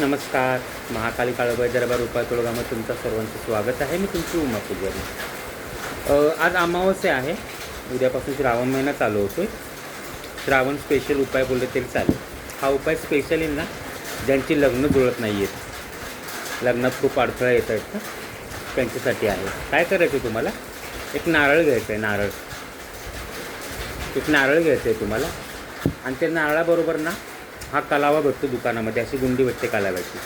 नमस्कार. महाकाली काळोबाई दरबार उपाय तुळगामध्ये तुमचं सर्वांचं स्वागत आहे. मी तुमची उमा पुजारी. आज अमावस्या आहे. उद्यापासून श्रावण महिना चालू होतो श्रावण स्पेशल उपाय बोलले तरी चालेल. हा उपाय स्पेशली ना? ज्यांची लग्न जुळत नाही आहेत लग्नात खूप अडथळा येत आहेत ना? त्यांच्यासाठी आहे. काय करायचं आहे तुम्हाला? एक नारळ घ्यायचं आहे नारळ. एक नारळ घ्यायचं आहे तुम्हाला. आणि त्या नारळाबरोबर ना हा कलावा भेटतो दुकानामध्ये अशी गुंडी भेटते कलाव्याची.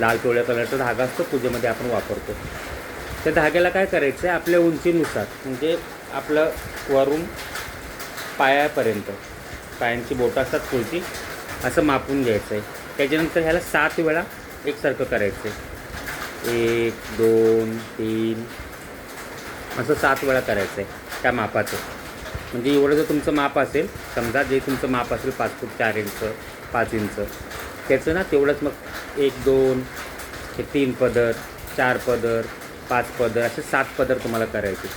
लाल पिवळ्या कलरचा धागा असतो पूजेमध्ये आपण वापरतो. त्या धाग्याला काय करायचं आहे? आपल्या उंचीनुसार म्हणजे आपलं वरून पायापर्यंत पायांची बोटं असतात पुढची असं मापून घ्यायचं आहे. त्याच्यानंतर ह्याला सात वेळा एकसारखं करायचं आहे. एक दोन तीन असं सात वेळा करायचं आहे त्या मापाचं. म्हणजे एवढं जर तुमचं माप असेल समजा जे तुमचं माप असेल पाच फूट चार इंच पाच इंच त्याचं ना तेवढंच मग एक दोन हे तीन पदर चार पदर पाच पदर असे सात पदर तुम्हाला करायचे.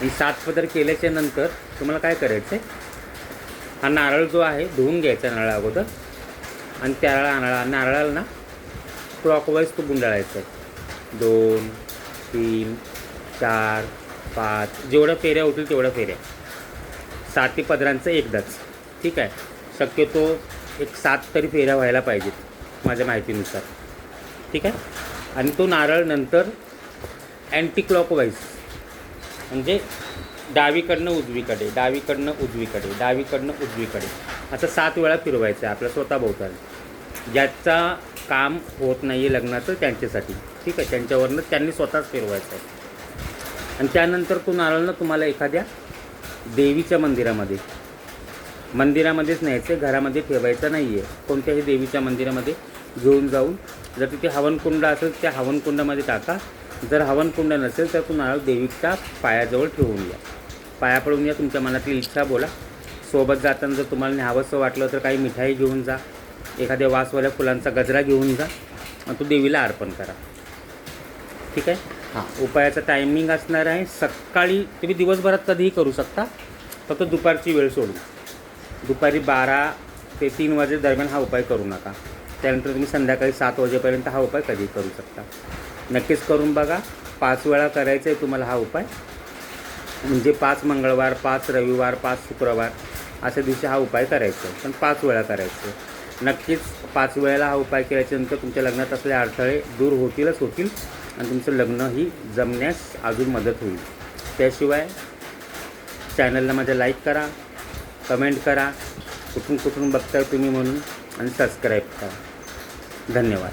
आणि सात पदर केल्याच्यानंतर तुम्हाला काय करायचं आहे हा नारळ जो आहे धुवून घ्यायचा नारळ अगोदर. आणि त्या नारळा नारळाला ना क्लॉकवाईज तो गुंडाळायचा. आहे दोन तीन चार पाच जेवढ्या फेऱ्या होतील तेवढ्या फेऱ्या. साती पदरांचं एकदाच. ठीक आहे. शक्यतो एक सात तरी फेऱ्या व्हायला पाहिजेत माझ्या माहितीनुसार. ठीक आहे? आणि तो नारळ नंतर अँटी क्लॉकवाईज म्हणजे डावीकडनं उजवीकडे डावीकडनं उजवीकडे डावीकडनं उजवीकडे असं सात वेळा फिरवायचं आहे आपल्या स्वतःभोवताल ज्याचा काम होत नाही आहे लग्नाचं त्यांच्यासाठी. ठीक आहे? त्यांच्यावरनं त्यांनी स्वतःच फिरवायचं आहे. आणि त्यानंतर तो नारळ ना तुम्हाला एखाद्या देवीच्या मंदिरामध्ये. मंदिरामध्येच न्यायचं आहे घरामध्ये ठेवायचं नाही आहे कोणत्याही देवीच्या मंदिरामध्ये घेऊन जाऊन जर तिथे हवनकुंड असेल त्या हवनकुंडामध्ये टाका. जर हवनकुंड नसेल तर तो नारळ देवीच्या पायाजवळ ठेवून या. पाया पडून या तुमच्या मनातली इच्छा बोला. सोबत जाताना जर तुम्हाला न्यावंसं वाटलं तर काही मिठाई घेऊन जा. एखाद्या वासवाल्या फुलांचा गजरा घेऊन जा. आणि तो देवीला अर्पण करा. ठीक आहे? हां. उपायाचं टायमिंग असणार आहे. सकाळी तुम्ही दिवसभरात कधीही करू शकता. फक्त दुपारची वेळ सोडून. दुपारी बारा ते तीन वाजे दरम्यान हा उपाय करू नका. त्यानंतर तुम्ही संध्याकाळी सात वाजेपर्यंत हा उपाय कधी करू शकता. नक्कीच करून बघा. पाच वेळा करायचा आहे तुम्हाला हा उपाय. म्हणजे पाच मंगळवार पाच रविवार पाच शुक्रवार अशा दिवशी हा उपाय करायचा आहे. पण पाच वेळा करायचं आहे. नक्कीच पाच वेळेला हा उपाय केल्याच्यानंतर तुमच्या लग्नात असले अडथळे दूर होतीलच होतील. आणि तुमचं लग्नही जमण्यास अजून मदत होईल. त्याशिवाय चॅनलला माझ्या लाईक करा कमेंट करा कुठून कुठून बघताय तुम्ही म्हणून आणि सबस्क्राईब करा. धन्यवाद.